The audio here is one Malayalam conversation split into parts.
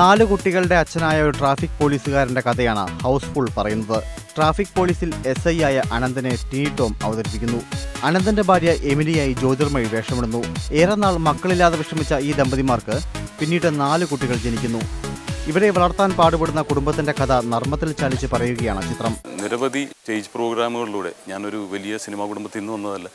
നാല് കുട്ടികളുടെ അച്ഛനായ ഒരു ട്രാഫിക് പോലീസുകാരന്റെ കഥയാണ് ഹൗസ്ഫുൾ പറയുന്നത്. ട്രാഫിക് പോലീസിൽ എസ് ഐ ആയ അനന്തനെ ടി ടോം അവതരിപ്പിക്കുന്നു. അനന്തന്റെ ഭാര്യ എമിലിയായി ജ്യോതിർമയി വേഷമിടുന്നു. ഏറെ നാൾ മക്കളില്ലാതെ വിഷമിച്ച ഈ ദമ്പതിമാർക്ക് പിന്നീട് നാല് കുട്ടികൾ ജനിക്കുന്നു. ഇവരെ വളർത്താൻ പാടുപെടുന്ന കുടുംബത്തിന്റെ കഥ നർമ്മത്തിൽ ചലിച്ച് പറയുകയാണ് ചിത്രം. നിരവധി സ്റ്റേജ് പ്രോഗ്രാമുകളിലൂടെ ഞാനൊരു വലിയ സിനിമാ കുടുംബത്തിൽ നിന്ന് വന്നതല്ല.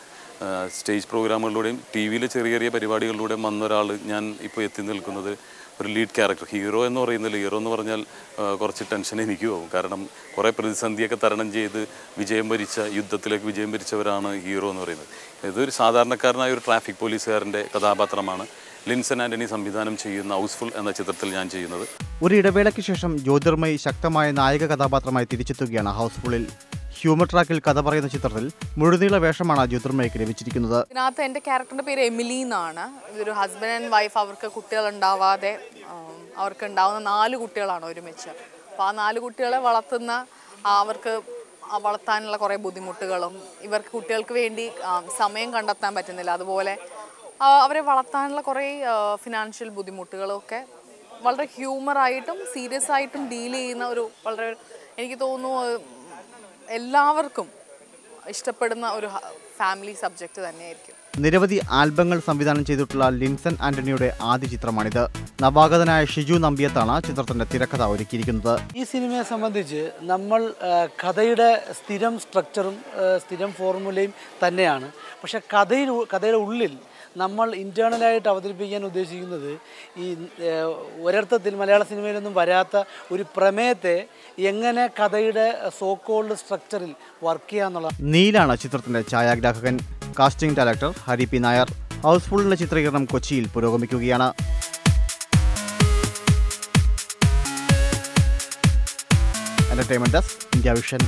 സ്റ്റേജ് പ്രോഗ്രാമുകളിലൂടെയും ടി വിയിൽ ചെറിയ ചെറിയ പരിപാടികളിലൂടെയും വന്ന ഒരാൾ ഞാൻ ഇപ്പോൾ എത്തി നിൽക്കുന്നത് ഒരു ലീഡ് ക്യാരക്ടർ ഹീറോ എന്ന് പറയുന്നില്ല ഹീറോ എന്ന് പറഞ്ഞാൽ കുറച്ച് ടെൻഷൻ എനിക്ക് പോകും കാരണം കുറേ പ്രതിസന്ധിയൊക്കെ തരണം ചെയ്ത് വിജയം വരിച്ച യുദ്ധത്തിലേക്ക് വിജയം വരിച്ചവരാണ് ഹീറോ എന്ന് പറയുന്നത്. ഇതൊരു സാധാരണക്കാരനായ ഒരു ട്രാഫിക് പോലീസുകാരന്റെ കഥാപാത്രമാണ്. ലിൻസൺ ആന്റണി സംവിധാനം ചെയ്യുന്ന ഹൗസ്ഫുൾ എന്ന ചിത്രത്തിൽ ഞാൻ ചെയ്യുന്നത്. ഒരു ഇടവേളയ്ക്ക് ശേഷം ജ്യോതിർമയി ശക്തമായ നായക കഥാപാത്രമായി തിരിച്ചെത്തുകയാണ് ഹൗസ്ഫുള്ളിൽ ഹ്യൂമർ ട്രാക്കിൽ കഥ പറയുന്ന ചിത്രത്തിൽ മുഴുനീള വേഷമാണ് ജ്യോതിർമയ്ക്ക് ലഭിച്ചിരിക്കുന്നത്. ഇതിനകത്ത് എന്റെ ക്യാരക്ടറിന്റെ പേര് എമിലി എന്നാണ്. ഇതൊരു ഹസ്ബൻഡ് ആൻഡ് വൈഫ് അവർക്ക് കുട്ടികൾ ഉണ്ടാവാതെ അവർക്ക് ഉണ്ടാവുന്ന നാല് കുട്ടികളാണ് ഒരുമിച്ച്. അപ്പോൾ ആ നാല് കുട്ടികളെ വളർത്തുന്ന അവർക്ക് വളർത്താനുള്ള കുറേ ബുദ്ധിമുട്ടുകളും ഇവർക്ക് കുട്ടികൾക്ക് വേണ്ടി സമയം കണ്ടെത്താൻ പറ്റുന്നില്ല. അതുപോലെ അവരെ വളർത്താനുള്ള കുറേ ഫിനാൻഷ്യൽ ബുദ്ധിമുട്ടുകളും ഒക്കെ വളരെ ഹ്യൂമറായിട്ടും സീരിയസ് ആയിട്ടും ഡീൽ ചെയ്യുന്ന ഒരു വളരെ എനിക്ക് തോന്നുന്നു എല്ലാവർക്കും ഇഷ്ടപ്പെടുന്ന ഒരു ഫാമിലി സബ്ജക്റ്റ് തന്നെയായിരിക്കും. നിരവധി ആൽബങ്ങൾ സംവിധാനം ചെയ്തിട്ടുള്ള ലിൻസൺ ആന്റണിയുടെ ആദ്യ ചിത്രമാണിത്. നവാഗതനായ ഷിജു നമ്പിയത്താണ് ചിത്രത്തിന്റെ തിരക്കഥ ഒരുക്കിയിരിക്കുന്നത്. ഈ സിനിമയെ സംബന്ധിച്ച് നമ്മൾ കഥയുടെ സ്ഥിരം സ്ട്രക്ചറും സ്ഥിരം ഫോർമുലയും തന്നെയാണ്. പക്ഷെ കഥയിൽ കഥയുടെ ഉള്ളിൽ നമ്മൾ ഇന്റേണലായിട്ട് അവതരിപ്പിക്കാൻ ഉദ്ദേശിക്കുന്നത് ഈ ഒരർത്ഥത്തിൽ മലയാള സിനിമയിലൊന്നും വരാത്ത ഒരു പ്രമേയത്തെ എങ്ങനെ കഥയുടെ സോക്കോൾഡ് സ്ട്രക്ചറിൽ വർക്ക് ചെയ്യാന്നുള്ള നീലാണ് ചിത്രത്തിന്റെ ഛായാഗ്രാഹകൻ. Casting director Hari P Nair. ഹൗസ്ഫുള്ളിന്റെ ചിത്രീകരണം കൊച്ചിയിൽ പുരോഗമിക്കുകയാണ്. Entertainment desk India vision